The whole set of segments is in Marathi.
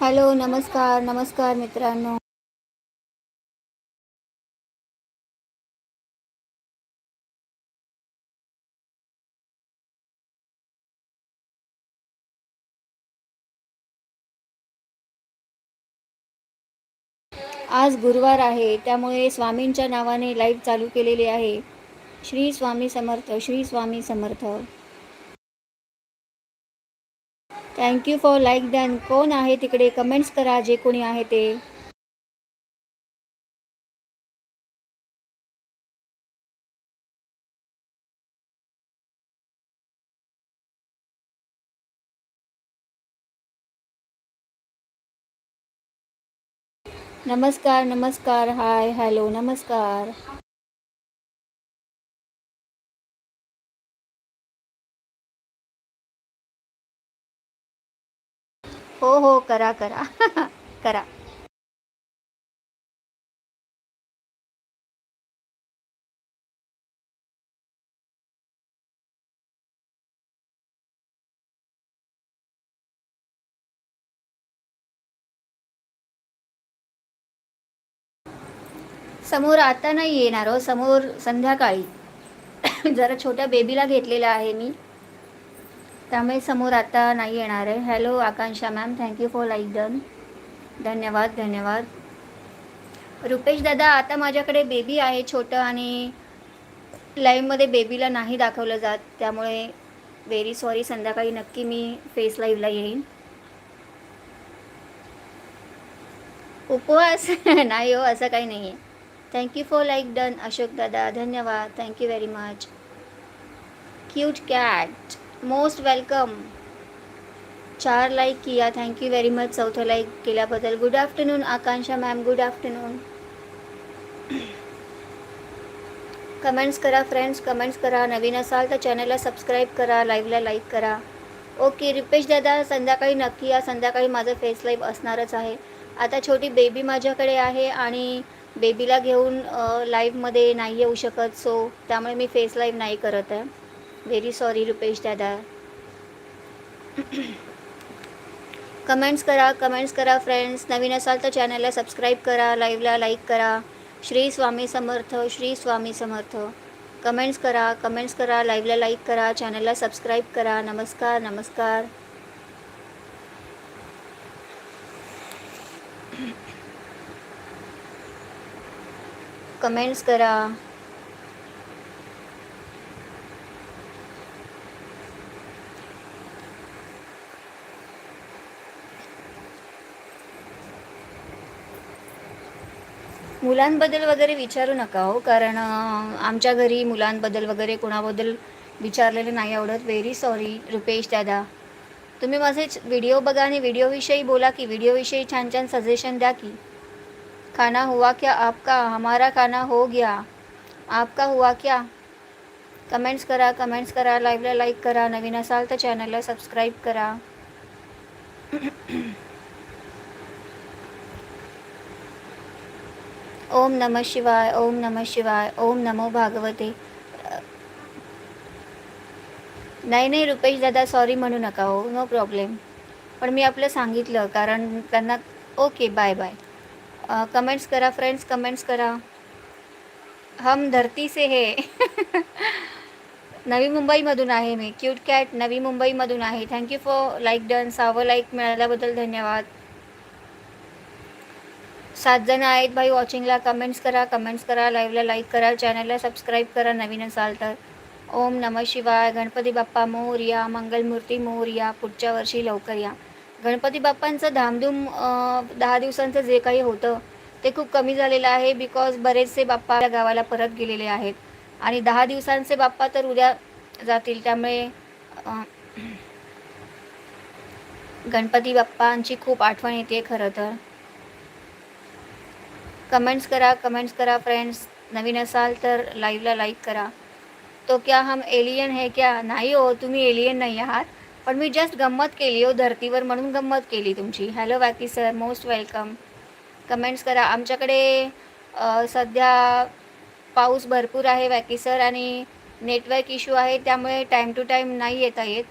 हॅलो नमस्कार नमस्कार मित्रांनो. आज गुरुवार आहे त्यामुळे स्वामींच्या नावाने लाईव्ह चालू केलेली आहे. Shri Swami Samarth Shri Swami Samarth. Thank you for like done कोण तिकडे? कमेंट्स करा जे ते. नमस्कार नमस्कार हाय हॅलो नमस्कार. हो हो करा करा. करा. समोर आता नाही येणार हो समोर संध्याकाळी. जरा छोट्या बेबीला घेतलेला आहे मी. त्यामुळे समोर आता नाही येणार आहे. Hello Akanksha ma'am thank you for like done धन्यवाद धन्यवाद. रुपेश दादा आता माझ्याकडे बेबी आहे छोटं आणि लाईव्हमध्ये बेबीला नाही दाखवलं जात. त्यामुळे व्हेरी सॉरी संध्याकाळी नक्की मी फेस लाईव्हला येईन. उपवास? नाही हो असं काही नाही आहे thank you for like done Ashok दादा. धन्यवाद. Thank you very much cute cat most welcome. चार लाईक किया. थँक्यू व्हेरी मच चौथं लाईक केल्याबद्दल good afternoon Akanksha ma'am good afternoon comments करा फ्रेंड्स कमेंट्स करा. नवीन असाल तर चॅनलला सबस्क्राईब करा लाईव्हला लाईक करा. ओके रिपेश दादा संध्याकाळी नक्की या. संध्याकाळी माझं फेस लाईव्ह असणारच आहे. आता छोटी बेबी माझ्याकडे आहे आणि बेबीला घेऊन लाईव्हमध्ये नाही येऊ शकत सो त्यामुळे मी फेस लाईव्ह नाही करत आहे. व्हेरी सॉरी रुपेश दादा। कमेंट्स करा कमेंट्स करा फ्रेंड्स नवीन असाल तर चॅनलला सबस्क्राईब करा लाईव्हला लाईक करा। श्री स्वामी समर्थ, श्री स्वामी समर्थ। कमेंट्स करा कमेंट्स करा लाईव्हला लाईक करा चॅनलला सबस्क्राईब करा। नमस्कार नमस्कार। कमेंट्स करा। मुलांबद्दल वगैरे विचारू नका हो कारण आमच्या घरी मुलांबद्दल वगैरे कोणाबद्दल विचारलेलं नाही आवडत. व्हेरी सॉरी रुपेश दादा. तुम्ही माझे व्हिडिओ बघा आणि व्हिडिओविषयी बोला की व्हिडिओविषयी छान छान सजेशन द्या की. खाना हुआ क्या आपका? हमारा खाना हो गया. आपका हुआ क्या? कमेंट्स करा कमेंट्स करा लाईव्हला लाईक करा नवीन असाल तर चॅनलला सबस्क्राईब करा. ओम नम शिवाय ओम नम शिवाय ओम नमो भागवते. नाही नाही रुपेश दादा सॉरी म्हणू नका हो नो प्रॉब्लेम पण मी आपलं सांगितलं कारण त्यांना ओके बाय बाय कमेंट्स करा फ्रेंड्स कमेंट्स करा. हम धरती से हे. नवी मुंबईमधून आहे मी. क्यूट कॅट नवी मुंबईमधून आहे. Thank you for like done सावं like मिळाल्याबद्दल धन्यवाद. सात जण आहेत भाई वॉचिंगला कमेंट्स करा कमेंट्स करा लाईव्हला लाईक करा चॅनलला सबस्क्राईब करा नवीन असाल तर. ओम नम शिवाय. गणपती बाप्पा मोर्या मंगलमूर्ती मोर या पुढच्या वर्षी लवकर या. गणपती बाप्पांचं धामधूम दहा दिवसांचं जे काही होतं ते खूप कमी झालेलं आहे बिकॉज बरेचसे बाप्पा गावाला परत गेलेले आहेत. आणि दहा दिवसांचे बाप्पा तर उद्या जातील. त्यामुळे गणपती बाप्पांची खूप आठवण येते खरं तर. कमेंट्स करा कमेंट्स करा फ्रेंड्स नवीन असाल तर लाईव्हला लाईक करा. तो क्या हम एलियन है क्या? नाही हो तुम्ही एलियन नाही आहात. पण मी जस्ट गंमत केली हो धरतीवर म्हणून गंमत केली तुमची. Hello Wacky sir most welcome comments करा. आमच्याकडे सध्या पाऊस भरपूर आहे वॅकी सर आणि नेटवर्क इश्यू आहे त्यामुळे टाईम टू टाईम नाही येता येत.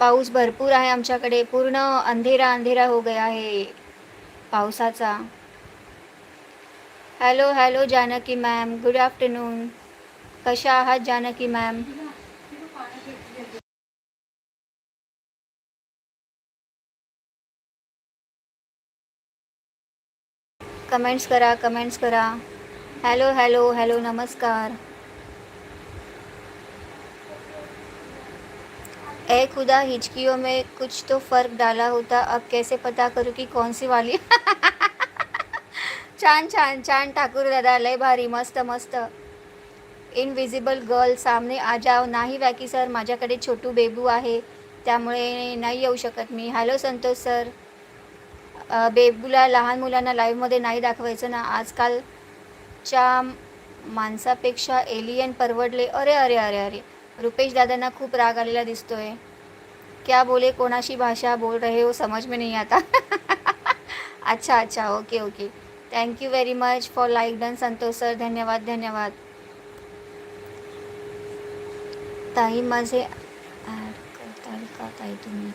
पाऊस भरपूर आहे आमच्याकडे. पूर्ण अंधेरा अंधेरा हो गया आहे पावसाचा. Hello hello Janaki ma'am good afternoon कशा आहात जानकी मॅम कमेंट्स करा कमेंट्स करा. हॅलो हॅलो हॅलो नमस्कार. ए खुदा हिचकियों में कुछ तो फर्क डाला होता। अब कैसे पता करूँ की कौन सी वाली? छान छान छान ठाकूर दादा लय भारी मस्त मस्त। इनविजिबल गर्ल सामने आ जाओ। नाही वॅकी सर माझ्याकडे छोटू बेबू आहे। त्यामुळे नाही येऊ शकत मी. Hello Santosh sir. बेबूला लहान मुलांना लाईव्हमध्ये नाही दाखवायचं ना? आजकालच्या माणसापेक्षा एलियन परवडले. अरे अरे अरे अरे. रुपेश दादांना खूप राग आलेला दिसतोय. क्या बोले कोणाशी भाषा बोल रहे हो समझ में नहीं आता. अच्छा अच्छा okay okay thank you very much for like done Santosh sir धन्यवाद धन्यवाद. ताई माझे ॲड का ताई तुम्ही.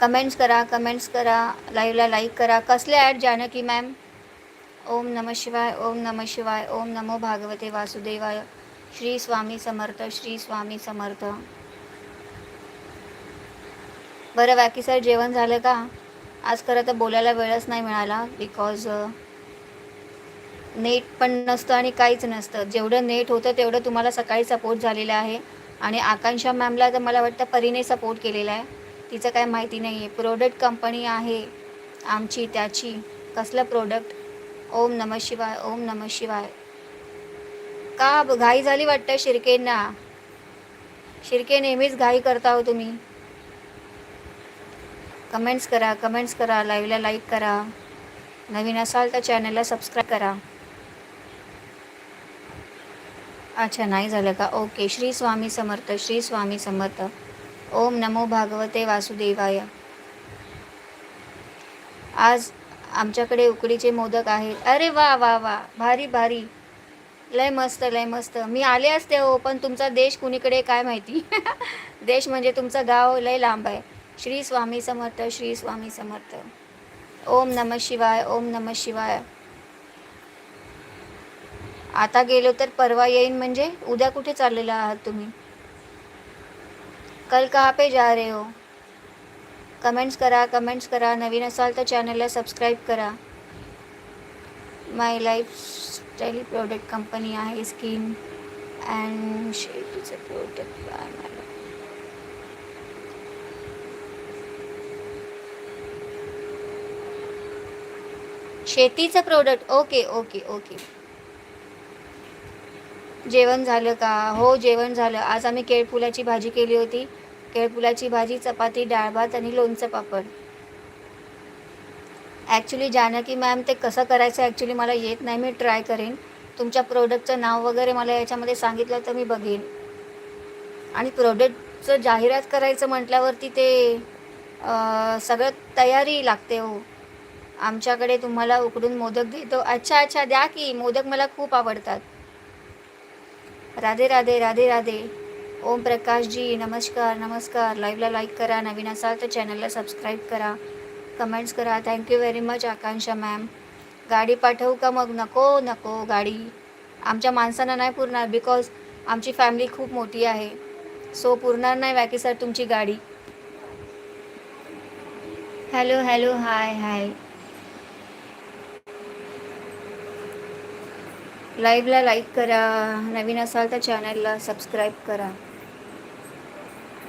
कमेंट्स करा कमेंट्स करा. लाईव्हला लाईक करा. कसले ॲड जानकी मॅम ओम नम शिवाय ओम नम शिवाय ओम नमो भागवते वासुदेवाय. श्री स्वामी समर्थ श्री स्वामी समर्थ. बरं बाकी सर जेवण झालं का? आज खरं तर बोलायला वेळच नाही मिळाला बिकॉज नेट पण नसतं आणि काहीच नसतं. जेवढं नेट होतं तेवढं तुम्हाला सकाळी सपोर्ट झालेला आहे. आणि आकांक्षा मॅमला तर मला वाटतं परीने सपोर्ट केलेला आहे. तिचं काय माहिती नाही आहे प्रोडक्ट कंपनी आहे आमची त्याची. कसलं प्रोडक्ट ओम नम शिवाय ओम नम शिवाय. का घाई झाली वाटतं शिर्केंना? शिर्के नेहमीच घाई करता हो तुम्ही. कमेंट्स करा कमेंट्स करा लाईव्हला लाईक करा. नवीन असाल तर चॅनलला सबस्क्राईब करा. अच्छा नाही झालं का? ओके श्री स्वामी समर्थ श्री स्वामी समर्थ. ओम नमो भागवते वासुदेवाय. आज आमच्याकडे उकडीचे मोदक आहेत. अरे वा वा वा. भारी भारी. लय मस्त लय मस्त. मी आले असते हो पण तुमचा देश कुणीकडे काय माहिती? देश म्हणजे तुमचं गाव लय लांब आहे. श्री स्वामी समर्थ श्री स्वामी समर्थ. ओम नम शिवाय ओम नम शिवाय. आता गेलो तर परवा येईन म्हणजे उद्या कुठे चाललेला आहात तुम्ही? कल कहाँ पे जा रहे हो? कमेंट्स करा कमेंट्स करा. नवीन असाल तर चॅनलला सबस्क्राईब करा. My lifestyle product company आहे स्किन अँड शेतीचं प्रोडक्ट आहे मला शेतीचं प्रोडक्ट ओके ओके ओके जेवण झालं का? हो जेवण झालं. आज आम्ही केळफुलाची भाजी केली होती. केळफुलाची भाजी चपाती डाळ भात आणि लोणचं पापड. ॲक्च्युली जानकी मॅम ते कसं करायचं ॲक्च्युली मला येत नाही. मी ट्राय करेन. तुमच्या प्रोडक्टचं नाव वगैरे मला याच्यामध्ये सांगितलं तर मी बघेन. आणि प्रोडक्टचं जाहिरात करायचं म्हटल्यावरती ते सगळं तयारी लागते हो. आमच्याकडे तुम्हाला उकडून मोदक देतो. अच्छा अच्छा द्या की. मोदक मला खूप आवडतात. राधे राधे राधे राधे. ओम प्रकाशजी नमस्कार नमस्कार. लाईव्हला लाईक करा. नवीन असाल तर चॅनलला सबस्क्राईब करा. कमेंट्स करा. Thank you very much Akanksha ma'am गाडी पाठवू का मग? नको नको गाडी. आमच्या माणसांना नाही पुरणार बिकॉज आमची फॅमिली खूप मोठी आहे. सो पुरणार नाही वॅकी सर तुमची गाडी. हॅलो हॅलो हाय हाय लाईव्हला लाईक करा. नवीन असाल तर चॅनलला सबस्क्राईब करा.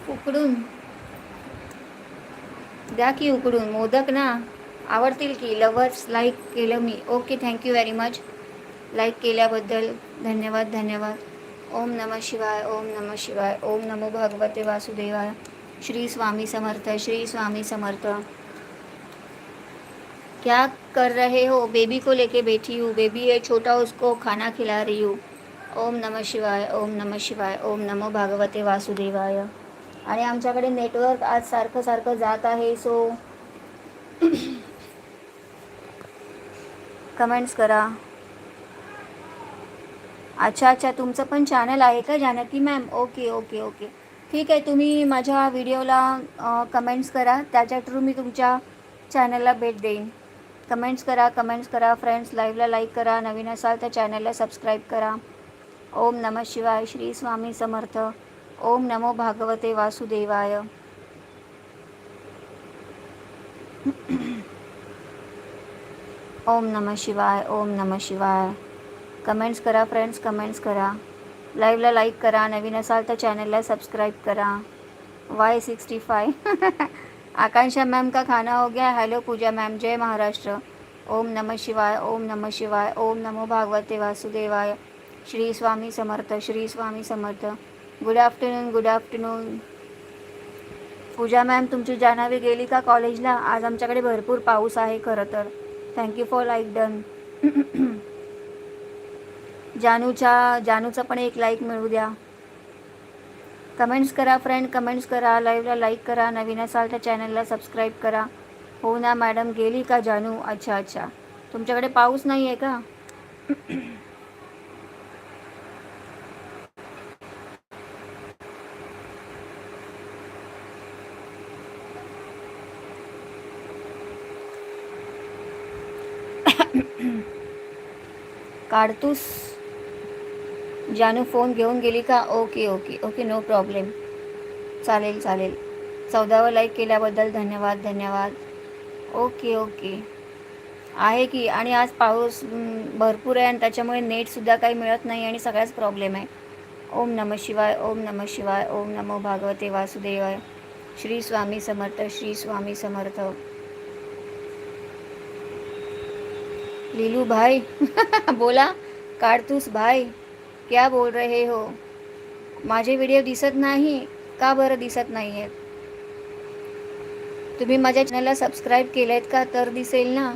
उकडून. उकडून. मोदक ना, आवडतील की? लवर्स लाईक केलं मी. Okay thank you very much like केल्याबद्दल धन्यवाद धन्यवाद. ओम नम शिवाय, ओम नम शिवाय. ओम नमो भगवते वासुदेवाय. श्री स्वामी समर्थ, श्री स्वामी समर्थ. क्या कर रहे हो? बेबी को लेके बैठी हूँ. बेबी है छोटा, उसको खाना खिला रही हूँ. ओम नमः शिवाय, ओम नमः शिवाय. ओम नमो भागवते वासुदेवाय. आणि आमच्याकडे नेटवर्क आज सारखं सारखं जात आहे सो कमेंट्स करा. अच्छा अच्छा तुमचं पण चॅनल आहे का Janaki ma'am okay okay okay ठीक आहे तुम्ही माझ्या व्हिडिओला कमेंट्स करा. त्याच्या थ्रू मी तुमच्या चॅनलला भेट देईन. कमेंट्स करा कमेंट्स करा. फ्रेंड्स लाईव्हला लाईक करा. नवीन असाल तर चॅनलला सबस्क्राईब करा. ओम नमः शिवाय. श्री स्वामी समर्थ. ओम नमो भागवते वासुदेवाय। ओम नम शिवाय, ओम नम शिवाय। कमेंट्स करा फ्रेंड्स, कमेंट्स करा। लाईव्हला लाईक करा, नवीन असाल तर चॅनलला सबस्क्राईब करा। Y sixty five Akanksha ma'am का खाना हो गया हेलो पूजा मैम जय महाराष्ट्र। ओम नमः शिवाय, ओम नमः शिवाय, ओम नमो भागवते वासुदेवाय। Shri Swami Samarth, Shri Swami Samarth. Good afternoon good afternoon Pooja ma'am तुमची जानावी गेली का कॉलेजला आज आमच्याकडे भरपूर पाऊस आहे खरं तर. Thank you for like done जानूच्या जानूचा पण एक लाईक मिळू द्या. कमेंट्स करा फ्रेंड कमेंट्स करा लाईव्हला लाईक करा नवीन असाल तर चॅनलला सबस्क्राईब करा. हो ना मॅडम गेली का जानू? अच्छा अच्छा. तुमच्याकडे पाऊस नाही आहे का? काढतूस जानू फोन घेऊन गेली का? Okay okay okay no problem. चालेल चालेल. चौदावं लाईक केल्याबद्दल धन्यवाद धन्यवाद. Okay okay. आहे की? आणि आज पाऊस भरपूर आहे आणि त्याच्यामुळे नेटसुद्धा काही मिळत नाही आणि सगळ्याच प्रॉब्लेम आहे. ओम नम शिवाय ओम नम शिवाय ओम नमो भागवते वासुदेवाय. श्री स्वामी समर्थ श्री स्वामी समर्थ. लीलू भाई बोला काढतूस भाई क्या बोल रहे हो? माझे व्हिडिओ दिसत नाही का बरं दिसत नाही आहेत तुम्ही माझ्या चॅनलला सबस्क्राईब केलं आहेत का तर दिसेल ना?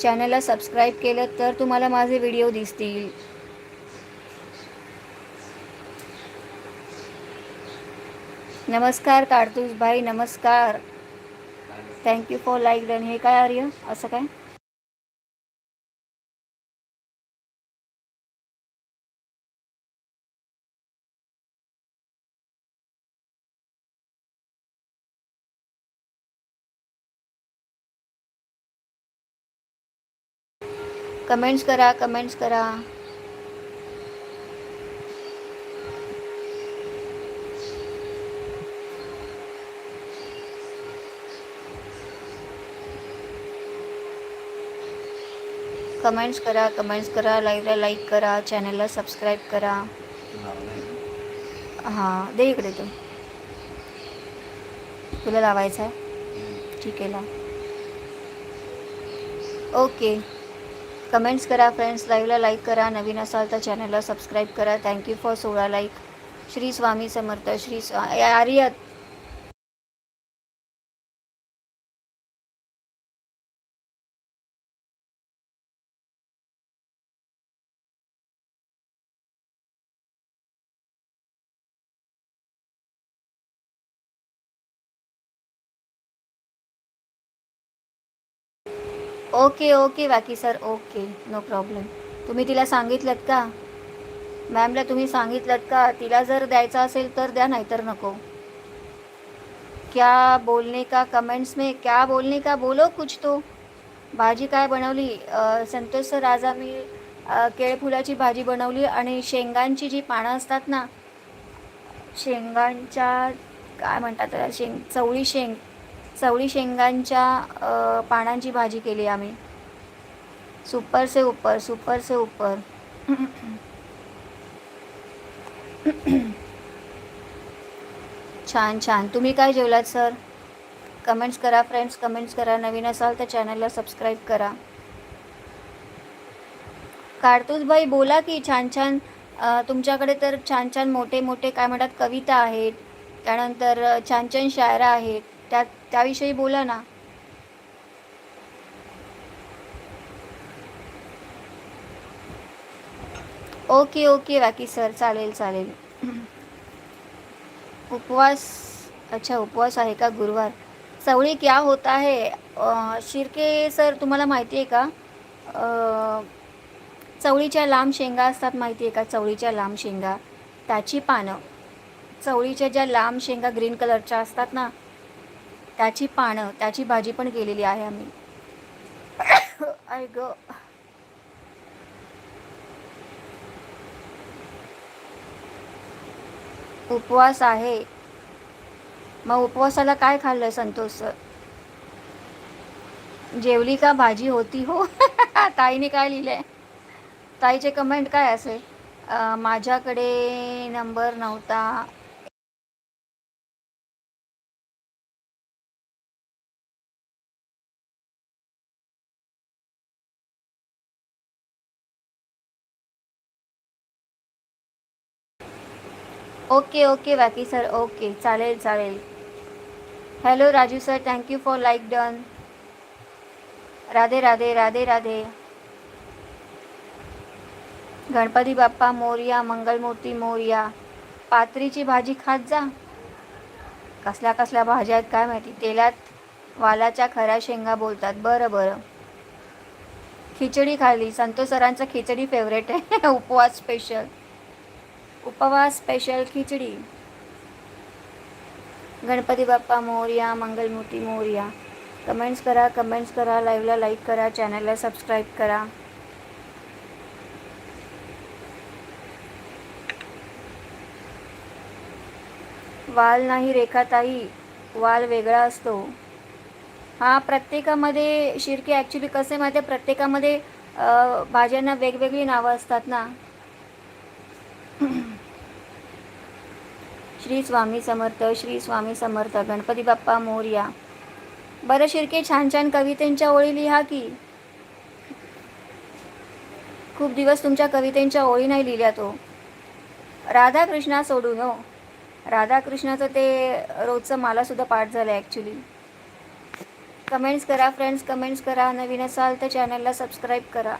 चॅनलला सबस्क्राईब केलं तर तुम्हाला माझे व्हिडिओ दिसतील. नमस्कार काढतूस भाई नमस्कार. थँक्यू फॉर लाईक डन हे काय आर्य? असं काय? कमेंट्स करा कमेंट्स करा. कमेंट्स करा कमेंट्स करा लाईव्हला लाईक करा चॅनलला सबस्क्राईब करा. हां दे इकडे तू. तुला लावायचं आहे? ठीक आहे लाव. ओके. कमेंट्स करा फ्रेंड्स लाईव्हला लाईक करा नवीन असाल तर चॅनलला सबस्क्राईब करा. थँक्यू फॉर सोळा लाईक श्री स्वामी समर्थ श्री स्वा आर्यत ओके ओके बाकी सर ओके नो प्रॉब्लेम तुम्ही तिला सांगितलं का? मॅमला तुम्ही सांगितलं का? तिला जर द्यायचा असेल तर द्या नाहीतर नको. क्या बोलने का कमेंट्स में? क्या बोलने का बोलो कुछ तो. भाजी काय बनवली? संतोष सर आज आम्ही केळफुलाची भाजी बनवली आणि शेंगांची जी पानं असतात ना शेंगांच्या काय म्हणतात त्याला शेंग चवळी शेंग चवळी शेंगांच्या पानांची भाजी केली आम्ही. सुपर से ऊपर सुपर से ऊपर छान छान. तुम्ही काय जेवलात सर? कमेंट्स करा फ्रेंड्स कमेंट्स करा. नवीन असाल तर चॅनलला सबस्क्राईब करा. काढतोच बोला की छान छान. तुमच्याकडे तर छान छान मोठे मोठे काय म्हणतात कविता आहेत. त्यानंतर छान छान शायरा आहेत. त्यात त्याविषयी बोला ना. ओके ओके बाकी सर. चालेल चालेल. उपवास अच्छा उपवास आहे का गुरुवार? चवळी क्या होता है शिर्के सर तुम्हाला माहिती आहे का चवळीच्या लांब शेंगा असतात माहिती आहे का? चवळीच्या लांब शेंगा. त्याची पानं. चवळीच्या ज्या लांब शेंगा ग्रीन कलरच्या असतात ना त्याची पानं त्याची भाजी पण केलेली आहे आम्ही. आय ग. उपवास आहे. मग उपवासाला काय खाल्लं संतोष सर? जेवली का भाजी होती? हो. ताईने काय लिहिलंय? ताईचे कमेंट काय असेल? माझ्याकडे नंबर नव्हता. Okay okay Wacky sir okay. चालेल चालेल. Hello Raju sir thank you for like done Radhe Radhe Radhe Radhe. Ganpati Bappa Morya Mangalmurti Morya. पात्रीची भाजी खात जा. कसल्या कसल्या भाज्या आहेत काय माहिती? तेलात वालाच्या खऱ्या शेंगा बोलतात. बरं बरं. खिचडी खाल्ली. संतोष सरांचं खिचडी फेवरेट आहे. उपवास स्पेशल उपवास स्पेशल खिचडी. गणपती बाप्पा मोर्या मंगलमूर्ती मोर्या. कमेंट्स करा कमेंट्स करा लाईव्हला लाईक करा चॅनलला सबस्क्राईब करा. वाल नाही रेखाताई वाल वेगळा असतो. हा प्रत्येकामध्ये शिरके ॲक्च्युली कसे माहिती आहे प्रत्येकामध्ये भाज्यांना वेगवेगळी नावं असतात ना. श्री स्वामी समर्थ श्री स्वामी समर्थ गणपती बाप्पा मोर्या. बरं शिरके छान छान कवितेंच्या ओळी लिहा की. खूप दिवस तुमच्या कवितेंच्या ओळी नाही लिहिल्या तो. राधाकृष्णा सोडून हो राधाकृष्णाचं ते रोजचं मलासुद्धा पाठ झालं ॲक्च्युली कमेंट्स करा फ्रेंड्स कमेंट्स करा. नवीन असाल तर चॅनलला सबस्क्राईब करा.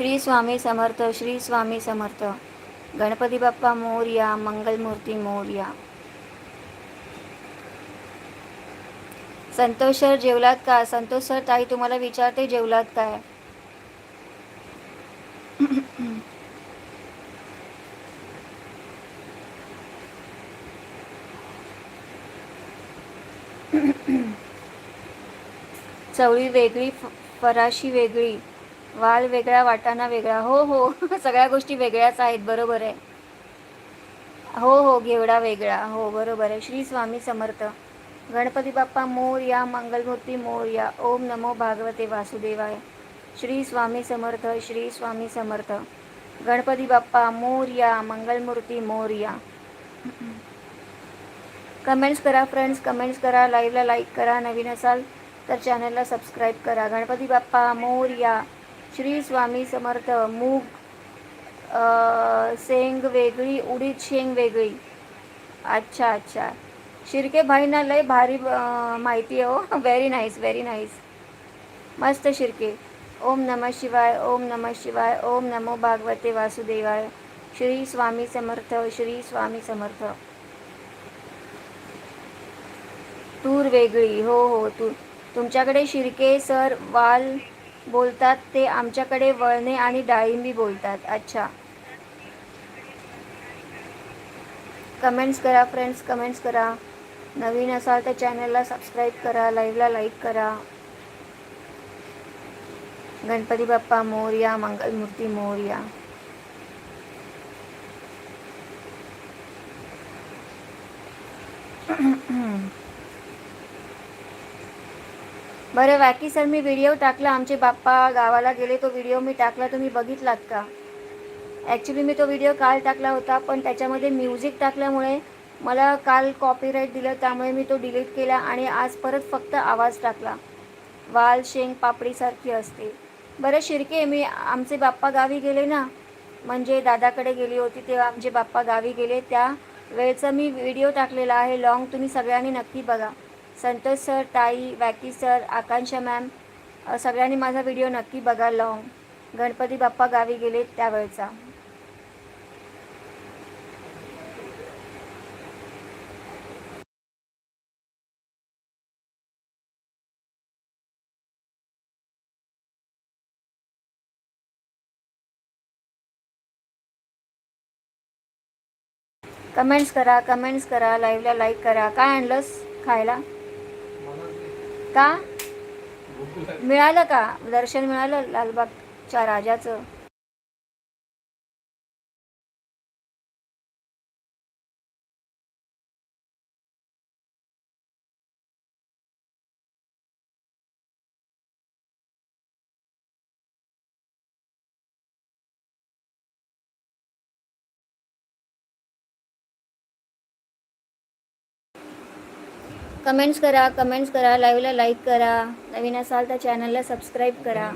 श्री स्वामी समर्थ श्री स्वामी समर्थ. गणपती बाप्पा मोर्या मंगलमूर्ती मोर्या. संतोष सर जेवलात का? संतोष सर ताई तुम्हाला विचारते जेवलात काय? चवळी वेगळी फ- फराशी वेगळी. वाल वेगळा वाटाणा वेगळा. हो हो. सगळ्या गोष्टी वेगळ्याच आहेत. बरोबर आहे. हो हो. घेवडा वेगळा. हो बरोबर आहे. श्री स्वामी समर्थ. गणपती बाप्पा मोर्या मंगलमूर्ती मोर्या ओम नमो भागवते वासुदेवाय. श्री स्वामी समर्थ श्री स्वामी समर्थ. गणपती बाप्पा मोर्या मंगलमूर्ती मोर्या कमेंट्स करा फ्रेंड्स. कमेंट्स करा. लाईव्हला लाईक करा. नवीन असाल तर चॅनलला सबस्क्राईब करा. गणपती बाप्पा मोर्या श्री स्वामी समर्थ मूग सेंग शेंग वेगळी उडीद शेंग वेगळी. अच्छा अच्छा. शिर्के भाईंना लय भारी माहिती आहे हो. व्हेरी नाईस व्हेरी नाईस मस्त शिर्के. ओम नमः शिवाय ओम नमः शिवाय ओम नमो भागवते वासुदेवाय. श्री स्वामी समर्थ श्री स्वामी समर्थ. तूर वेगळी हो हो तूर. तुमच्याकडे शिर्के सर वाल बोलतात ते आमच्याकडे वळणे आणि डाळिंबी बोलतात. अच्छा. कमेंट्स करा फ्रेंड्स कमेंट्स करा. नवीन असाल तर चॅनलला सबस्क्राईब करा लाईव्हला लाईक करा. गणपती बाप्पा मोर्या मंगलमूर्ती मोर्या. बरं वॅकी सर मी व्हिडिओ टाकला. आमचे बाप्पा गावाला गेले. तो व्हिडिओ मी टाकला. तुम्ही बघितलात का? ॲक्च्युली मी तो व्हिडिओ काल टाकला होता पण त्याच्यामध्ये म्युझिक टाकल्यामुळे मला काल कॉपीराईट दिलं. त्यामुळे मी तो डिलीट केला आणि आज परत फक्त आवाज टाकला. वाल शेंग पापडीसारखी असते. बरं शिर्के मी आमचे बाप्पा गावी गेले ना म्हणजे दादाकडे गेली होती तेव्हा आमचे बाप्पा गावी गेले. त्या वेळचा मी व्हिडिओ टाकलेला आहे. लॉंग तुम्ही सगळ्यांनी नक्की बघा. संतोष सर ताई वॅकी सर आकांक्षा मॅम सगळ्यांनी माझा व्हिडिओ नक्की बघायला लावून. गणपती बाप्पा गावी गेले त्यावेळचा. कमेंट्स करा कमेंट्स करा लाईव्हला लाईक करा. काय आणलंस खायला? का? मिळालं का? दर्शन मिळालं लालबागच्या राजाचं? कमेंट्स करा कमेंट्स करा लाईव्हला लाईक करा नवीन असाल तर चॅनलला सबस्क्राईब करा.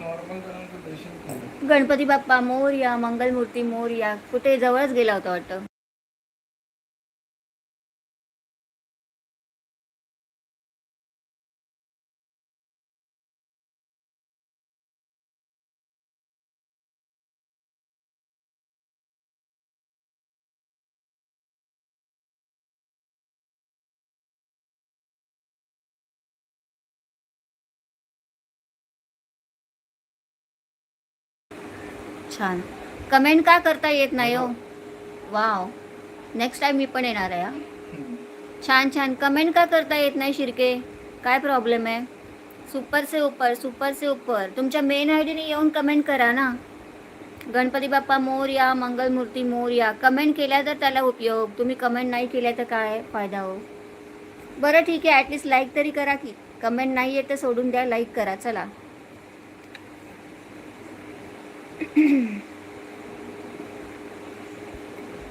गणपती बाप्पा मोर या मंगलमूर्ती मोर या कुठे जवळच गेला होता वाटतं? छान. कमेंट का करता येत नाही हो? वाव नेक्स्ट टाइम मी पण येणार आहे हा. छान छान. कमेंट का करता येत नाही शिरके? काय प्रॉब्लेम आहे? सुपर से ऊपर सुपर से ऊपर. तुमच्या मेन आय डीने येऊन कमेंट करा ना. गणपती बाप्पा मोर या. मंगलमूर्ती मोर या. कमेंट केल्या तर त्याला उपयोग. तुम्ही कमेंट नाही केल्या तर काय फायदा हो? बरं ठीक आहे. ॲटलिस्ट लाईक तरी करा की. कमेंट नाही आहे तर सोडून द्या. लाईक करा. चला.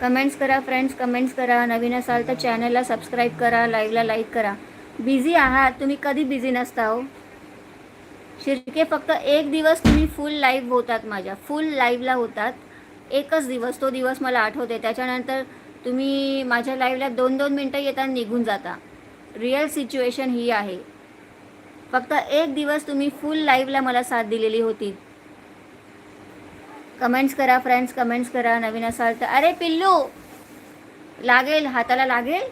कमेंट्स करा फ्रेंड्स कमेंट्स करा. नवीन असाल तर चॅनलला सबस्क्राईब करा लाईव्हला लाईक करा. बिझी आहात तुम्ही कधी बिझी नसता हो? शिर्के फक्त एक दिवस तुम्ही फुल लाईव्ह होतात माझ्या. फुल लाईव्हला होतात. एकच दिवस तो दिवस मला आठवते. त्याच्यानंतर तुम्ही माझ्या लाईव्हला दोन दोन मिनटं येता निघून जाता. रिअल सिच्युएशन ही आहे. फक्त एक दिवस तुम्ही फुल लाईव्हला मला साथ दिलेली होती. कमेंट्स करा फ्रेंड्स कमेंट्स करा. नवीन असाल तर अरे पिल्लू! लागेल हाताला लागेल?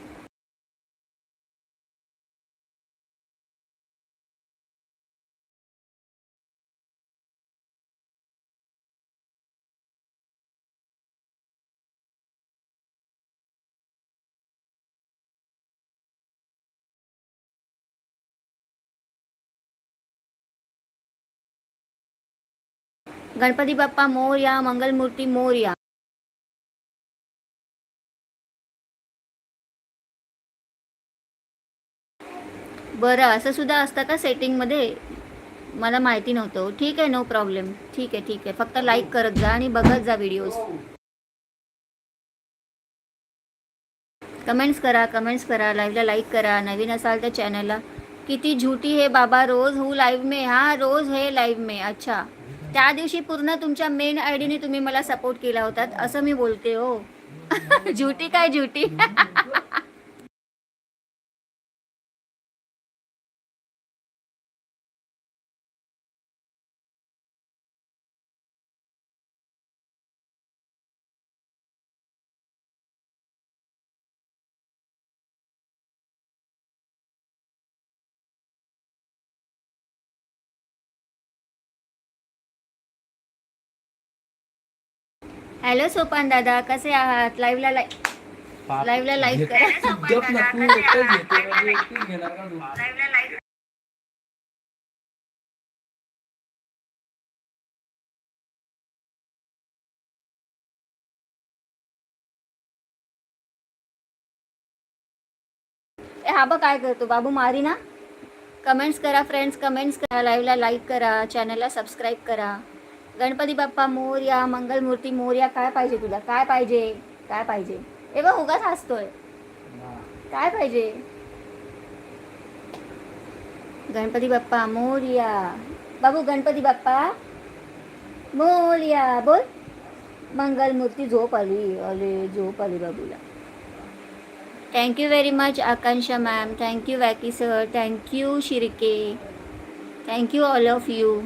गणपती बाप्पा मोर्या मंगलमूर्ती मोर्या. बरं असं सुद्धा असतं का सेटिंगमध्ये मला माहिती नव्हतं. ठीक आहे नो प्रॉब्लेम ठीक आहे ठीक आहे. फक्त लाईक करत जा आणि बघत जा व्हिडिओज कमेंट्स करा कमेंट्स करा. लाईव्हला लाईक करा. नवीन असाल तर चॅनलला किती झूठी हे बाबा रोज हू लाईव्ह में. हा रोज हे लाईव्ह में. अच्छा. त्या दिवशी पूर्ण तुमच्या मेन आय डीने तुम्ही मला सपोर्ट केला होता असं मी बोलते हो. झुटी काय झुटी हॅलो सोपान दादा कसे आहात? लाईव्हला लाईक लाईव्हला लाईक करा. ए हा बघ काय करतो बाबू मारी ना? कमेंट्स करा फ्रेंड्स कमेंट्स करा लाईव्हला लाईक करा चॅनलला सबस्क्राईब करा. गणपती बाप्पा मोर्या मंगलमूर्ती मोर्या काय पाहिजे तुला? काय पाहिजे? काय पाहिजे? ए बघ उगाच हसतोय. काय पाहिजे? गणपती बाप्पा मोरया बाबू गणपती बाप्पा मोरया बोल. मंगलमूर्ती झोप आली. अरे झोप आली बाबूला. Thank you very much Akanksha ma'am thank you Wacky sir thank you Shirke. Thank you all of you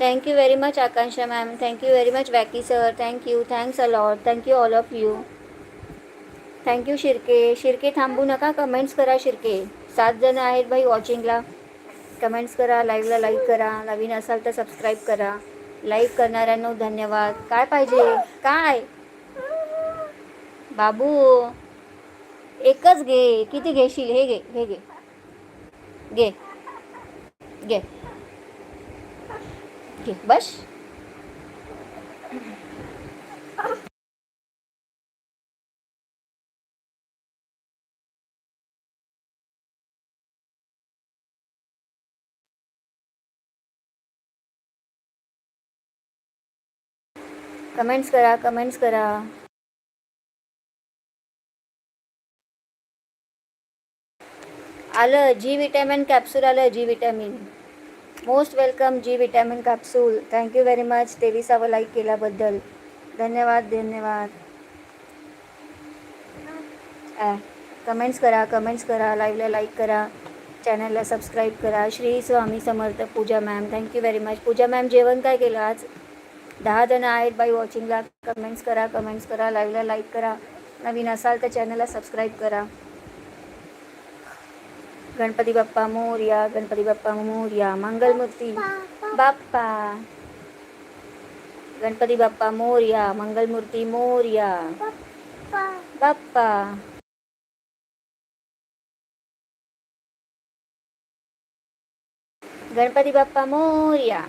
thank you very much Akanksha ma'am thank you very much Wacky sir thank you thanks a lot thank you all of you thank you Shirke Shirke थांबू नका. कमेंट्स करा शिर्के सात जण आहेत भाई वॉचिंगला कमेंट्स करा लाईव्हला लाईक करा. नवीन असाल तर सबस्क्राईब करा. लाईक करणाऱ्यांनो धन्यवाद. काय पाहिजे? काय? बाबू एकच घे. किती घेशील? हे घे हे घे. घे. घे. ओके बस. कमेंट्स करा कमेंट्स करा. आलं जी विटॅमिन कॅप्सूल आलं G vitamin most welcome G vitamin capsule. Thank you very much तेविसावं like केल्याबद्दल. धन्यवाद धन्यवाद. कमेंट्स करा कमेंट्स करा लाईव्हला लाईक करा. चॅनलला सबस्क्राईब करा. Shri Swami Samarth Pooja ma'am thank you very much Pooja ma'am जेवण काय केलं आज? दहा जणं आहेत बाई वॉचिंगला कमेंट्स करा कमेंट्स करा लाईव्हला लाईक करा. नवीन असाल तर चॅनलला सबस्क्राईब करा. गणपती बाप्पा मोर्या गणपती बाप्पा मोर्या मंगलमूर्ती बाप्पा गणपती बाप्पा मोर्या मंगलमूर्ती मोर्या बाप्पा गणपती बाप्पा मोर्या